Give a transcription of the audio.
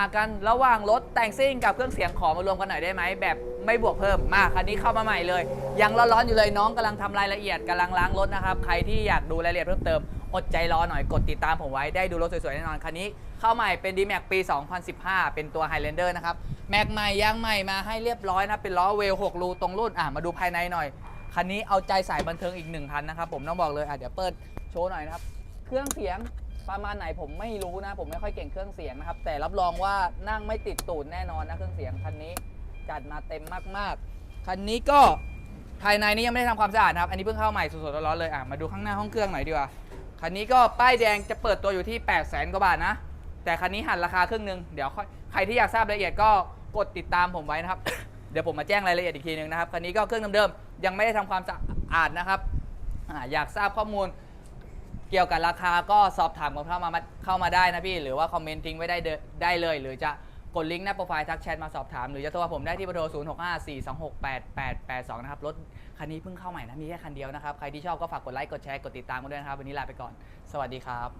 ากันระหว่างรถแต่งซิ่งกับเครื่องเสียงขอมารวมกันหน่อยได้ไหมแบบไม่บวกเพิ่มมาคันนี้เข้ามาใหม่เลยยังร้อนๆอยู่เลยน้องกำลังทำรายละเอียดกำลังล้างรถนะครับใครที่อยากดูรายละเอียดเพิ่มเติมอดใจรอหน่อยกดติดตามผมไว้ได้ดูรถสวยๆแน่นอนคันนี้เข้าใหม่เป็น d m a x ปี 2015 เป็นตัว Highlander นะครับแม็กใหม่ยางใหม่มาให้เรียบร้อยนะเป็นล้อเวล6รูตรงรุ่นอะมาดูภายในหน่อยคันนี้เอาใจสายบันเทิงอีกหนึ่งคันนะครับผมต้องบอกเลยอะเดี๋ยวเปิดโชว์หน่อยนะครับเครื่องเสียง ประมาณไหนผมไม่รู้นะ ผมไม่ค่อยเก่งเครื่องเสียงนะครับ แต่รับรองว่านั่งไม่ติดตูดแน่นอนนะเครื่องเสียงคันนี้จัดมาเต็มมากๆคันนี้ก็ภายในนี้ยังไม่ได้ทำความสะอาดนะครับ อันนี้เพิ่งเข้าใหม่สดๆร้อนๆเลยอะมาดูข้างหน้าห้องเครื่องหน่อยดีกว่าคันนี้ก็ป้ายแดงจะเปิดตัวอยู่ที่8 0 0 0 0 0กว่าบาทนะ แต่คันนี้หันราคาครึ่งหนึงเดี๋ยวค่อยใครที่อยากทราบรายละเอียดก็กดติดตามผมไว้นะครับ เดี๋ยวผมมาแจ้งรายละเอียดอีกทีหนึงนะครับคันนี้ก็เครื่องเดิมๆยังไม่ได้ทำความสะอาดนะครับออยากทราบข้อมูล เกี่ยวกับราคาก็สอบถามกันเข้ามาเข้ามาได้นะพี่ หรือว่าคอมเมนต์ทิ้งไว้ได้เดได้เลย หรือจะกดลิงก์หน้าโปรไฟล์ทักแชทมาสอบถาม หรือจะโทรมาผมได้ที่เบอร์โทร 0 6 5 4 2 6 8 8 8 2 นะครับ รถคันนี้เพิ่งเข้าใหม่นะ มีแค่คันเดียวนะครับ ใครที่ชอบก็ฝากกดไลค์ กดแชร์ กดติดตามกันด้วยนะครับ วันนี้ลาไปก่อน สวัสดีครับ